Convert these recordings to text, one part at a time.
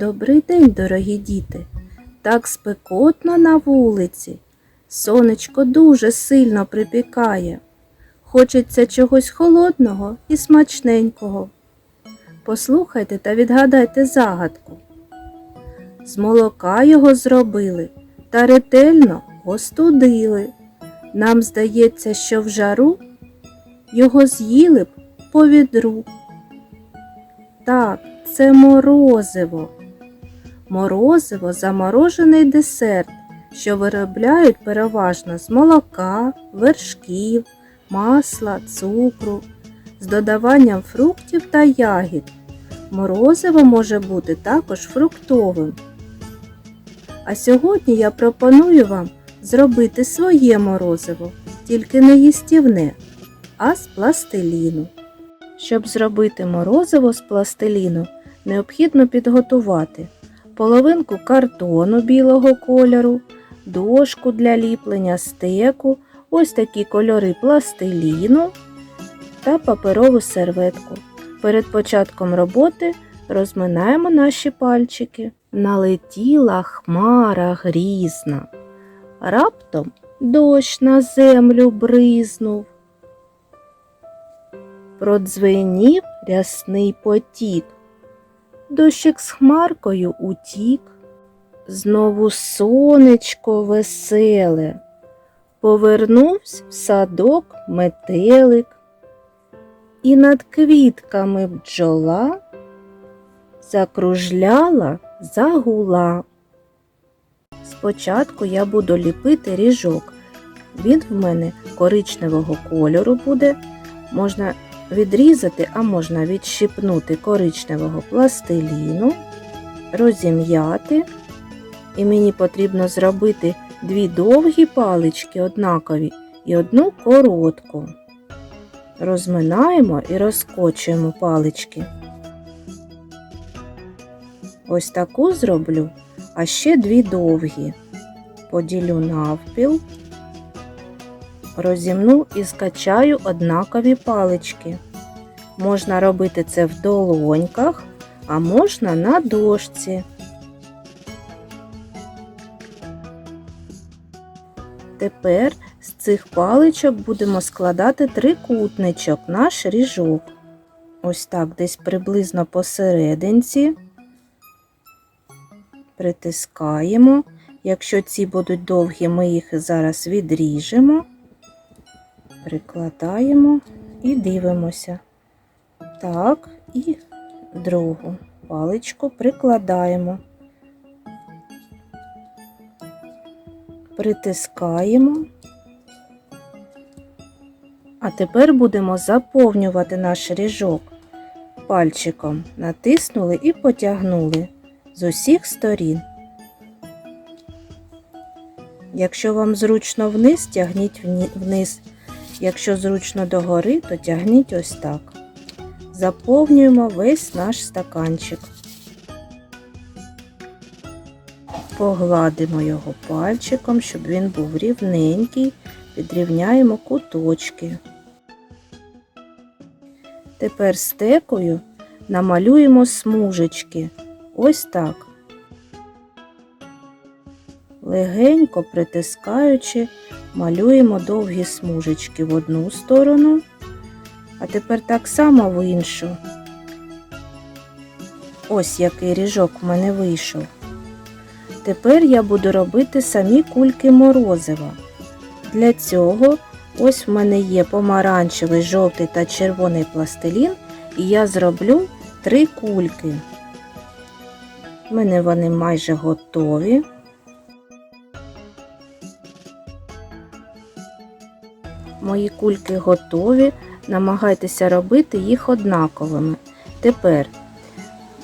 Добрий день, дорогі діти. Так спекотно на вулиці. Сонечко дуже сильно припікає. Хочеться чогось холодного і смачненького. Послухайте та відгадайте загадку. З молока його зробили та ретельно остудили. Нам здається, що в жару його з'їли б по відру. Так, це морозиво. Морозиво заморожений десерт, що виробляють переважно з молока, вершків, масла, цукру, з додаванням фруктів та ягід. Морозиво може бути також фруктовим. А сьогодні я пропоную вам зробити своє морозиво, тільки не їстівне, а з пластиліну. Щоб зробити морозиво з пластиліну, необхідно підготувати половинку картону білого кольору, дошку для ліплення стеку, ось такі кольори пластиліну та паперову серветку. Перед початком роботи розминаємо наші пальчики. Налетіла хмара грізна. Раптом дощ на землю бризнув. Продзвенів рясний потік. Дощик з хмаркою утік. Знову сонечко веселе. Повернувся в садок метелик. І над квітками бджола закружляла, загула. Спочатку я буду ліпити ріжок. Він в мене коричневого кольору буде. Можна відрізати, а можна відщипнути коричневого пластиліну, розім'яти. І мені потрібно зробити дві довгі палички однакові і одну коротку. Розминаємо і розкочуємо палички. Ось таку зроблю, а ще дві довгі. Поділю навпіл, розімну і скачаю однакові палички. Можна робити це в долоньках, а можна на дошці. Тепер з цих паличок будемо складати трикутничок, наш ріжок. Ось так, десь приблизно посерединці. Притискаємо. Якщо ці будуть довгі, ми їх зараз відріжемо, прикладаємо і дивимося. Так, і другу паличку прикладаємо. Притискаємо. А тепер будемо заповнювати наш ріжок. Пальчиком натиснули і потягнули з усіх сторін. Якщо вам зручно вниз, тягніть вниз. Якщо зручно догори, то тягніть ось так. Заповнюємо весь наш стаканчик. Погладимо його пальчиком, щоб він був рівненький, підрівняємо куточки. Тепер стекою намалюємо смужечки. Ось так. Легенько притискаючи, малюємо довгі смужечки в одну сторону, а тепер так само в іншу. Ось який ріжок в мене вийшов. Тепер я буду робити самі кульки морозива. Для цього ось в мене є помаранчевий, жовтий та червоний пластилін, і я зроблю три кульки. У мене вони майже готові. Мої кульки готові. Намагайтеся робити їх однаковими. Тепер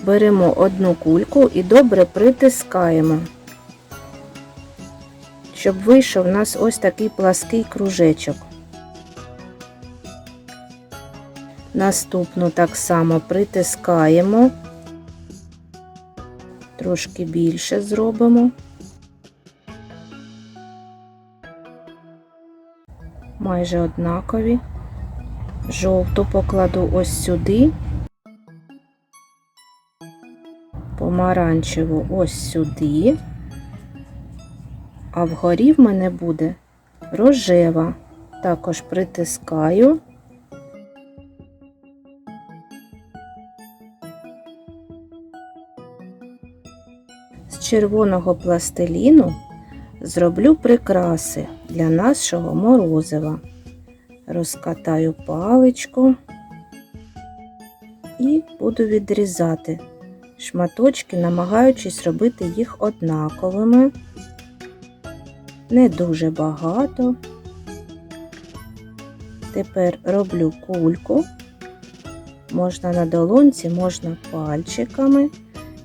беремо одну кульку і добре притискаємо, щоб вийшов у нас ось такий плаский кружечок. Наступну так само притискаємо, трошки більше зробимо. Майже однакові. Жовту покладу ось сюди, помаранчеву ось сюди, а вгорі в мене буде рожева. Також притискаю. З червоного пластиліну зроблю прикраси для нашого морозива. Розкатаю паличку і буду відрізати шматочки, намагаючись робити їх однаковими. Не дуже багато. Тепер роблю кульку. Можна на долонці, можна пальчиками.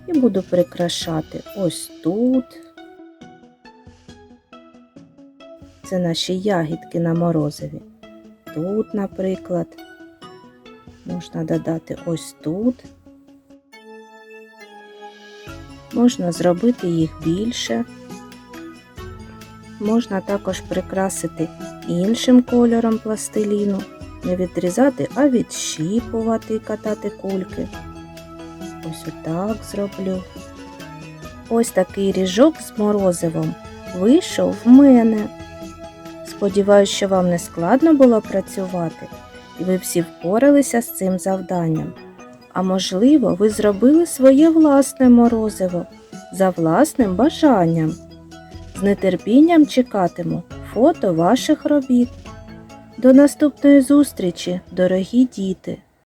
І буду прикрашати ось тут. Це наші ягідки на морозиві. Тут, наприклад, можна додати ось тут. Можна зробити їх більше. Можна також прикрасити іншим кольором пластиліну. Не відрізати, а відщіпувати і катати кульки. Ось отак зроблю. Ось такий ріжок з морозивом вийшов в мене. Сподіваюсь, що вам не складно було працювати, і ви всі впоралися з цим завданням. А можливо, ви зробили своє власне морозиво за власним бажанням. З нетерпінням чекатиму фото ваших робіт. До наступної зустрічі, дорогі діти!